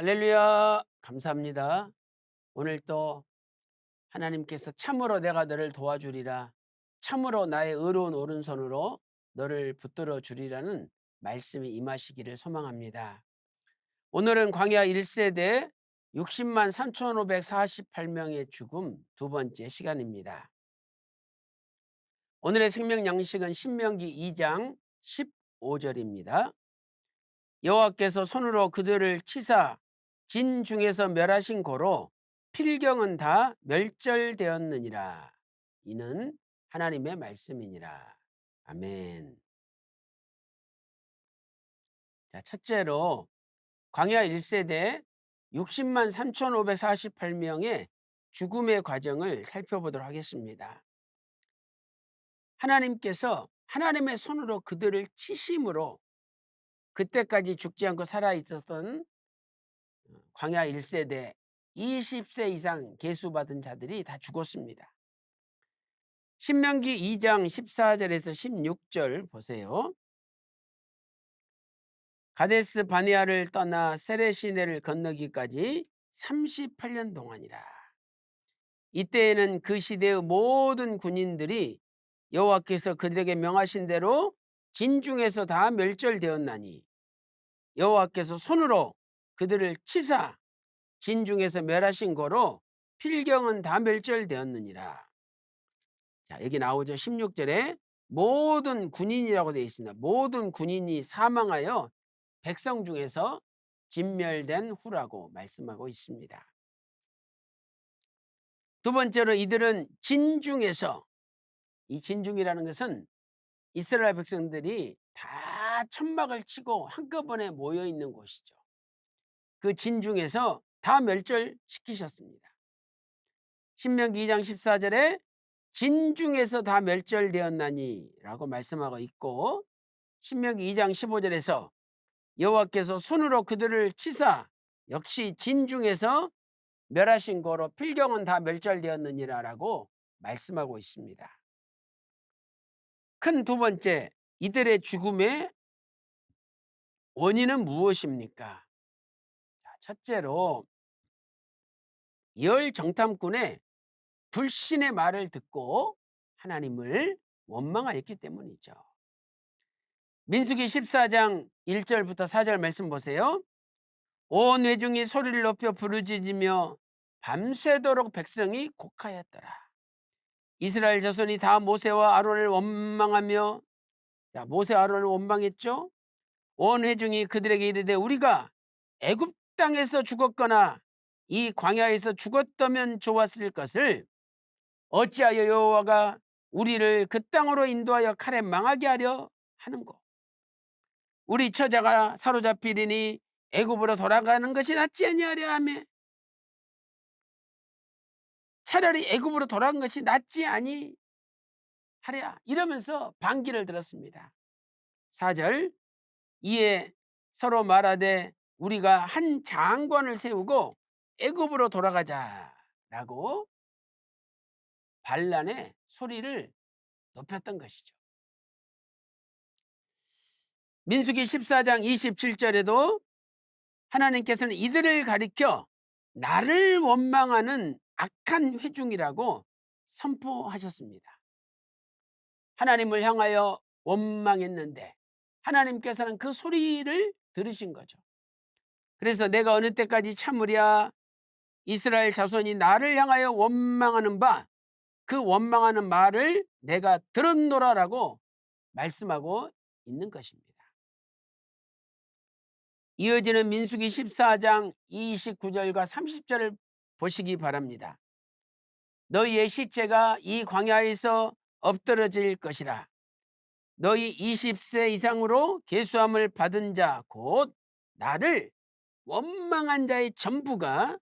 할렐루야. 감사합니다. 오늘 또 하나님께서 참으로 내가 너를 도와주리라. 참으로 나의 의로운 오른손으로 너를 붙들어 주리라는 말씀이 임하시기를 소망합니다. 오늘은 광야 1세대 60만 3,548명의 죽음 두 번째 시간입니다. 오늘의 생명 양식은 신명기 2장 15절입니다. 여호와께서 손으로 그들을 치사 진 중에서 멸하신 고로 필경은 다 멸절되었느니라. 이는 하나님의 말씀이니라. 아멘. 자, 첫째로 광야 1세대 60만 3,548명의 죽음의 과정을 살펴보도록 하겠습니다. 하나님께서 하나님의 손으로 그들을 치심으로 그때까지 죽지 않고 살아 있었던 광야 1세대 20세 이상 계수받은 자들이 다 죽었습니다. 신명기 2장 14절에서 16절 보세요. 가데스 바니아를 떠나 세레시네를 건너기까지 38년 동안이라. 이때에는 그 시대의 모든 군인들이 여호와께서 그들에게 명하신 대로 진중에서 다 멸절되었나니 여호와께서 손으로 그들을 치사 진중에서 멸하신 거로 필경은 다 멸절되었느니라. 자, 여기 나오죠. 16절에 모든 군인이라고 되어 있습니다. 모든 군인이 사망하여 백성 중에서 진멸된 후라고 말씀하고 있습니다. 두 번째로 이들은 진중에서 이 진중이라는 것은 이스라엘 백성들이 다 천막을 치고 한꺼번에 모여 있는 곳이죠. 그 진중에서 다 멸절시키셨습니다. 신명기 2장 14절에 진중에서 다 멸절되었나니 라고 말씀하고 있고 신명기 2장 15절에서 여호와께서 손으로 그들을 치사 역시 진중에서 멸하신 거로 필경은 다 멸절되었느니라 라고 말씀하고 있습니다. 큰 두 번째 이들의 죽음의 원인은 무엇입니까? 첫째로 열 정탐꾼의 불신의 말을 듣고 하나님을 원망하였기 때문이죠. 민수기 14장 1절부터 4절 말씀 보세요. 온 회중이 소리를 높여 부르짖으며 밤새도록 백성이 곡하였더라. 이스라엘 자손이 다 모세와 아론을 원망하며 자, 모세 아론을 원망했죠. 온 회중이 그들에게 이르되 우리가 애굽 땅에서 죽었거나 이 광야에서 죽었다면 좋았을 것을 어찌하여 여호와가 우리를 그 땅으로 인도하여 칼에 망하게 하려 하는고? 우리 처자가 사로잡히리니 애굽으로 돌아가는 것이 낫지 아니하려 하며? 차라리 애굽으로 돌아간 것이 낫지 아니 하랴? 이러면서 반기를 들었습니다. 4절. 이에 서로 말하되 우리가 한 장관을 세우고 애굽으로 돌아가자라고 반란의 소리를 높였던 것이죠. 민수기 14장 27절에도 하나님께서는 이들을 가리켜 나를 원망하는 악한 회중이라고 선포하셨습니다. 하나님을 향하여 원망했는데 하나님께서는 그 소리를 들으신 거죠. 그래서 내가 어느 때까지 참으랴 이스라엘 자손이 나를 향하여 원망하는 바 그 원망하는 말을 내가 들었노라라고 말씀하고 있는 것입니다. 이어지는 민수기 14장 29절과 30절을 보시기 바랍니다. 너희의 시체가 이 광야에서 엎드러질 것이라. 너희 20세 이상으로 계수함을 받은 자 곧 나를 원망한 자의 전부가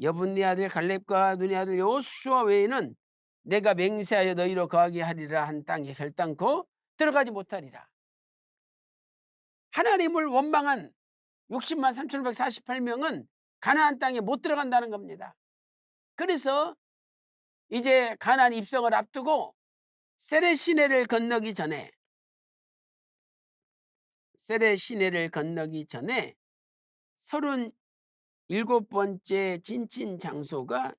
여분네 아들 갈렙과 눈의 아들 요수아 외에는 내가 맹세하여 너희로 거하게 하리라 한 땅에 결단코 들어가지 못하리라. 하나님을 원망한 60만 3,548명은 가나안 땅에 못 들어간다는 겁니다. 그래서 이제 가나안 입성을 앞두고 세레 시내를 건너기 전에 세레 시내를 건너기 전에 일곱 번째 진친 장소가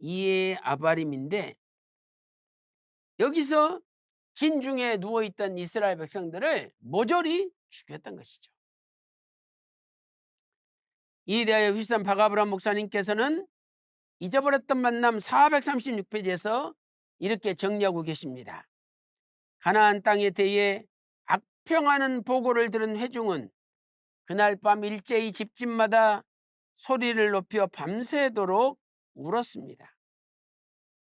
이에 아바림인데 여기서 진중에 누워 있던 이스라엘 백성들을 모조리 죽였던 것이죠. 이에 대하여 휘산 바가브람 목사님께서는 잊어버렸던 만남 436페이지에서 이렇게 정리하고 계십니다. 가나안 땅에 대해 악평하는 보고를 들은 회중은 그날 밤 일제히 집집마다 소리를 높여 밤새도록 울었습니다.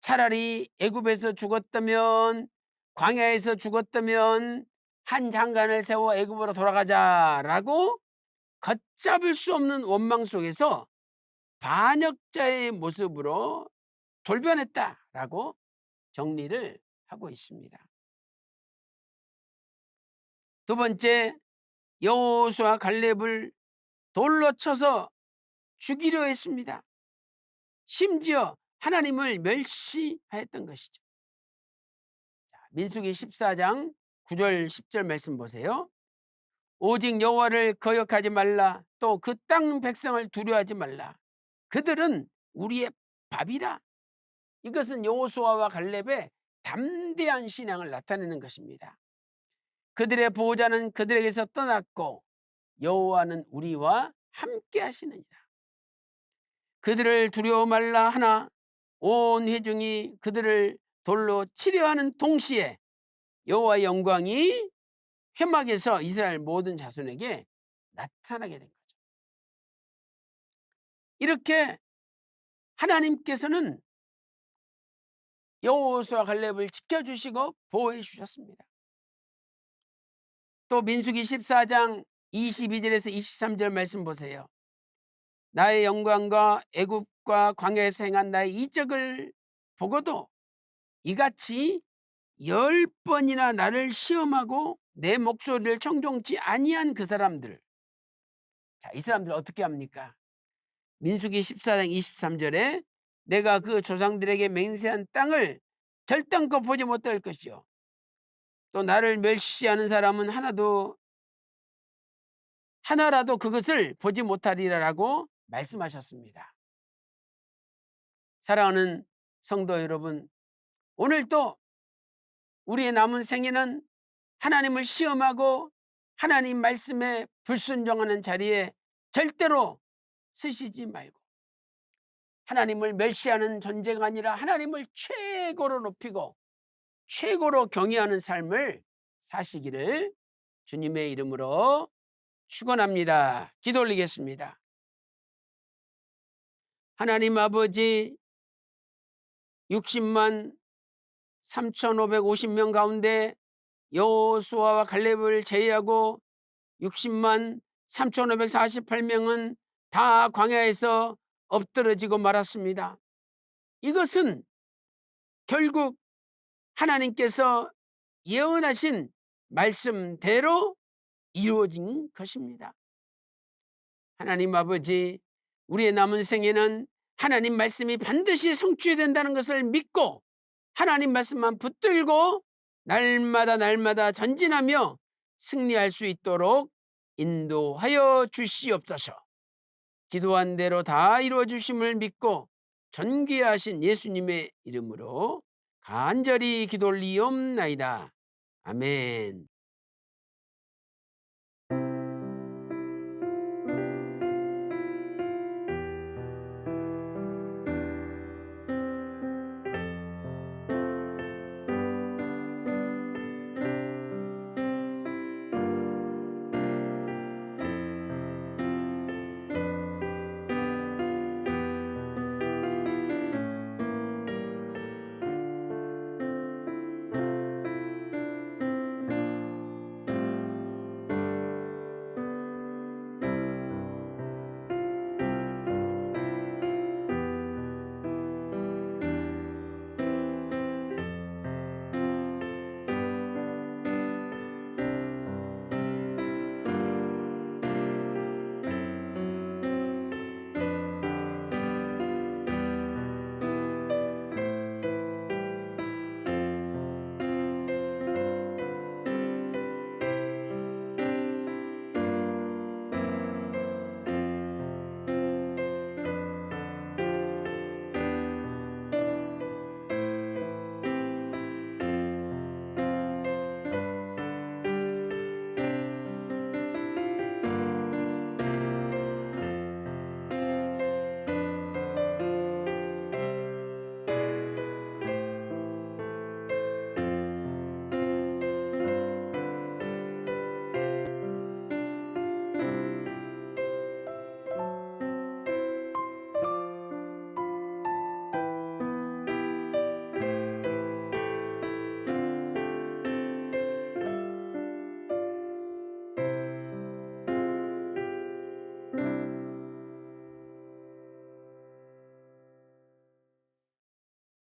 차라리 애굽에서 죽었다면 광야에서 죽었다면 한 장관을 세워 애굽으로 돌아가자라고 걷잡을 수 없는 원망 속에서 반역자의 모습으로 돌변했다라고 정리를 하고 있습니다. 두 번째 여호수아 갈렙을 돌로 쳐서 죽이려 했습니다. 심지어 하나님을 멸시하였던 것이죠. 민수기 14장 9절 10절 말씀 보세요. 오직 여호와를 거역하지 말라 또 그 땅 백성을 두려워하지 말라 그들은 우리의 밥이라 이것은 여호수아와 갈렙의 담대한 신앙을 나타내는 것입니다. 그들의 보호자는 그들에게서 떠났고 여호와는 우리와 함께 하시느니라. 그들을 두려워 말라 하나 온 회중이 그들을 돌로 치려 하는 동시에 여호와의 영광이 회막에서 이스라엘 모든 자손에게 나타나게 된 거죠. 이렇게 하나님께서는 여호수아 갈렙을 지켜주시고 보호해 주셨습니다. 또 민수기 14장 22절에서 23절 말씀 보세요. 나의 영광과 애굽과 광야에서 행한 나의 이적을 보고도 이같이 열 번이나 나를 시험하고 내 목소리를 청종치 아니한 그 사람들. 자, 이 사람들 어떻게 합니까? 민수기 14장 23절에 내가 그 조상들에게 맹세한 땅을 절단코 보지 못할 것이요. 또 나를 멸시하는 사람은 하나도 하나라도 그것을 보지 못하리라라고 말씀하셨습니다. 사랑하는 성도 여러분, 오늘도 우리의 남은 생에는 하나님을 시험하고 하나님 말씀에 불순종하는 자리에 절대로 쓰시지 말고 하나님을 멸시하는 존재가 아니라 하나님을 최고로 높이고 최고로 경외하는 삶을 사시기를 주님의 이름으로 축원합니다. 기도 올리겠습니다. 하나님 아버지 60만 3,550명 가운데 여호수아와 갈렙을 제외하고 60만 3,548명은 다 광야에서 엎드러지고 말았습니다. 이것은 결국 하나님께서 예언하신 말씀대로 이루어진 것입니다. 하나님 아버지, 우리의 남은 생에는 하나님 말씀이 반드시 성취된다는 것을 믿고 하나님 말씀만 붙들고 날마다 날마다 전진하며 승리할 수 있도록 인도하여 주시옵소서. 기도한 대로 다 이루어 주심을 믿고 전귀하신 예수님의 이름으로 간절히 기도 올리옵나이다. 아멘.